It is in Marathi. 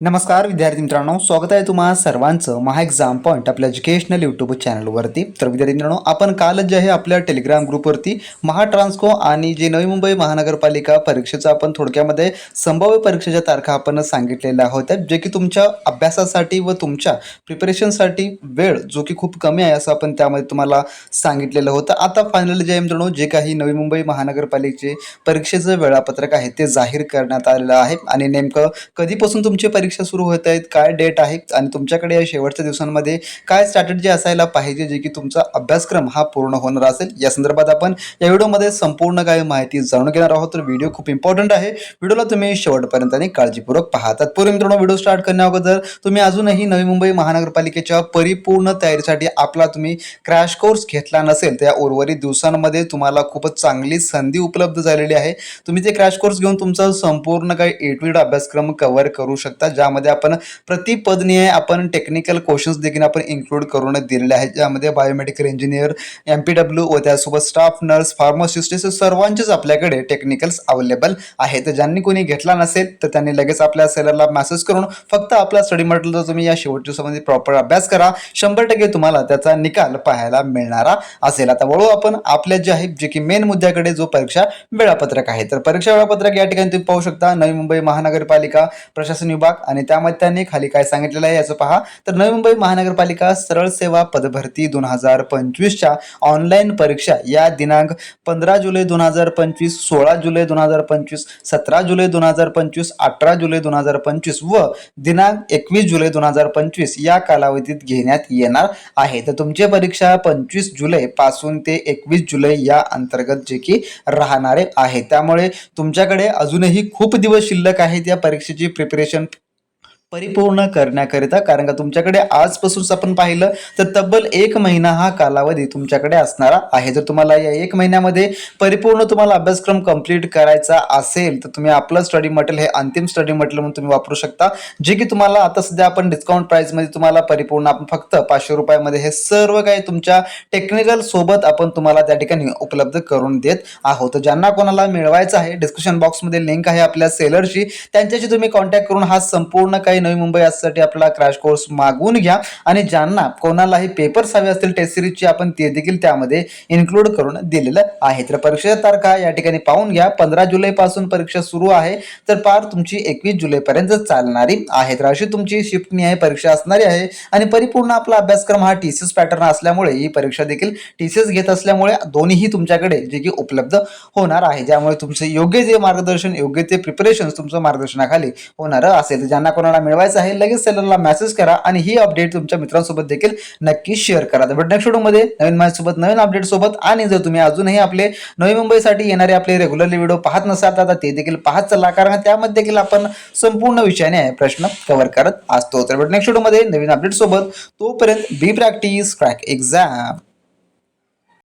नमस्कार विद्यार्थी मित्रांनो. स्वागत आहे तुम्हा सर्वांचं महा एक्झाम पॉईंट आपल्या एज्युकेशनल यूट्यूब चॅनलवरती तर विद्यार्थी मित्रांनो आपण कालच जे आहे आपल्या टेलिग्राम ग्रुपवरती महा ट्रान्सको आणि जे नवी मुंबई महानगरपालिका परीक्षेचं आपण थोडक्यामध्ये संभाव्य परीक्षेच्या तारखा आपण सांगितलेल्या होत्या जे की तुमच्या अभ्यासासाठी व तुमच्या प्रिपरेशनसाठी वेळ जो की खूप कमी आहे असं आपण त्यामध्ये तुम्हाला सांगितलेलं होतं. आता फायनली जे आहे मित्रांनो जे काही नवी मुंबई महानगरपालिकेचे परीक्षेचं वेळापत्रक आहे ते जाहीर करण्यात आलेलं आहे. आणि नेमकं कधीपासून तुमचे परीक्षा परीक्षा सुरू होत आहेत काय डेट आहे आणि तुमच्याकडे या शेवटच्या दिवसांमध्ये काय स्ट्रॅटेजी असायला पाहिजे जे की तुमचा अभ्यासक्रम हा पूर्ण होणार असेल? या संदर्भात आपण या व्हिडिओमध्ये संपूर्ण काही माहिती जाणून घेणार आहोत. तर व्हिडिओ खूप इम्पॉर्टंट आहे. व्हिडिओला तुम्ही शेवटपर्यंत आणि काळजीपूर्वक पाहतात. तत्पूर्वी मित्रांनो व्हिडिओ स्टार्ट करण्या अगोदर तुम्ही अजूनही नवी मुंबई महानगरपालिकेच्या परिपूर्ण तयारीसाठी आपला तुम्ही क्रॅश कोर्स घेतला नसेल तर या उर्वरित दिवसांमध्ये तुम्हाला खूपच चांगली संधी उपलब्ध झालेली आहे. तुम्ही ते क्रॅश कोर्स घेऊन तुमचा संपूर्ण काही ए टू अभ्यासक्रम कव्हर करू शकता. ज्यामध्ये आपण प्रतिपदनीय आपण टेक्निकल क्वेश्चन्स देखील आपण इन्क्लूड करून दिलेले आहेत. ज्यामध्ये biomedical engineer M P W व त्यासोबत स्टाफ नर्स फार्मासिस्ट सर्वांचेच आपल्याकडे टेक्निकल्स अवेलेबल आहेत. तर ज्यांनी कोणी घेतला नसेल तर त्यांनी लगेच आपल्या सेलरला मेसेज करून फक्त आपला स्टडी मटेरियलचा तुम्ही या शेवटच्या दिवसामध्ये प्रॉपर अभ्यास करा. शंभर टक्के तुम्हाला त्याचा निकाल पाहायला मिळणारा असेल. आता वळू आपण आपल्या जे आहे जे की मेन मुद्द्याकडे जो परीक्षा वेळापत्रक आहे. तर परीक्षा वेळापत्रक या ठिकाणी तुम्ही पाहू शकता. नवी मुंबई महानगरपालिका प्रशासन विभाग आणि त्यामध्ये त्यांनी खाली काय सांगितलेलं आहे याचं पहा. तर नवी मुंबई महानगरपालिका सरळ सेवा पदभरती दोन हजार पंचवीसच्या ऑनलाईन परीक्षा या दिनांक पंधरा जुलै दोन हजार पंचवीस सोळा जुलै दोन हजार पंचवीस सतरा जुलै दोन हजार पंचवीस अठरा जुलै दोन हजार पंचवीस व दिनांक एकवीस जुलै दोन हजार पंचवीस या कालावधीत घेण्यात येणार आहे. तर तुमची परीक्षा पंचवीस जुलै पासून ते एकवीस जुलै या अंतर्गत जे की राहणारे आहे. त्यामुळे तुमच्याकडे अजूनही खूप दिवस शिल्लक आहेत या परीक्षेची प्रिपरेशन परिपूर्ण करण्याकरिता कारण का तुमच्याकडे आजपासूनच आपण पाहिलं तर तब्बल एक महिना हा कालावधी तुमच्याकडे असणारा आहे. जर तुम्हाला या एक महिन्यामध्ये परिपूर्ण तुम्हाला अभ्यासक्रम कंप्लीट करायचा असेल तर तुम्ही आपलं स्टडी मटेरियल हे अंतिम स्टडी मटेरियल म्हणून तुम्ही वापरू शकता. जे की तुम्हाला आता सध्या आपण डिस्काउंट प्राईसमध्ये तुम्हाला परिपूर्ण आपण फक्त पाचशे रुपयामध्ये हे सर्व काही तुमच्या टेक्निकल सोबत आपण तुम्हाला त्या ठिकाणी उपलब्ध करून देत आहोत. तर ज्यांना कोणाला मिळवायचं आहे डिस्क्रिप्शन बॉक्समध्ये लिंक आहे आपल्या सेलरची त्यांच्याशी तुम्ही कॉन्टॅक्ट करून हा संपूर्ण काही नवी मुंबई यासाठी आपला क्रॅश कोर्स मागवून घ्या. आणि ज्यांना कोणालाही पेपर्स हवे असतील टेस्ट सिरीजची आपण ते देखील त्यामध्ये इन्क्लूड करून दिलेलं आहे. तर परीक्षेच्या तारखा या ठिकाणी पाहून घ्या. पंधरा जुलैपासून परीक्षा सुरू आहे. तर पार तुमची एकवीस जुलैपर्यंत चालणारी आहे. तर अशी तुमची शिफ्टनी आहे परीक्षा असणारी आहे. आणि परिपूर्ण आपला अभ्यासक्रम हा टी सी एस पॅटर्न असल्यामुळे ही परीक्षा देखील टी सी एस घेत असल्यामुळे दोन्हीही तुमच्याकडे जे की उपलब्ध होणार आहे. ज्यामुळे तुमचे योग्य जे मार्गदर्शन योग्य ते प्रिपरेशन तुमचं मार्गदर्शनाखाली होणारं असेल. ज्यांना कोणाला मिळवायचं आहे लगेच सेलरला मेसेज करा आणि ही अपडेट तुमच्या मित्रांसोबत देखील नक्की शेअर करा. तर नेक्स्ट व्हिडिओमध्ये नवीन माझ्यासोबत नवीन अपडेट सोबत आणि जर तुम्ही अजूनही आपले नवी मुंबईसाठी येणारे आपले रेग्युलरली व्हिडिओ पाहत नसाल तर आता ते देखील पाहत चला कारण त्यामध्ये देखील आपण संपूर्ण विषयाने प्रश्न कव्हर करत असतो. तर नेक्स्ट व्हिडिओमध्ये नवीन अपडेट सोबत तोपर्यंत बी प्रॅक्टिस क्रॅक एक्झाम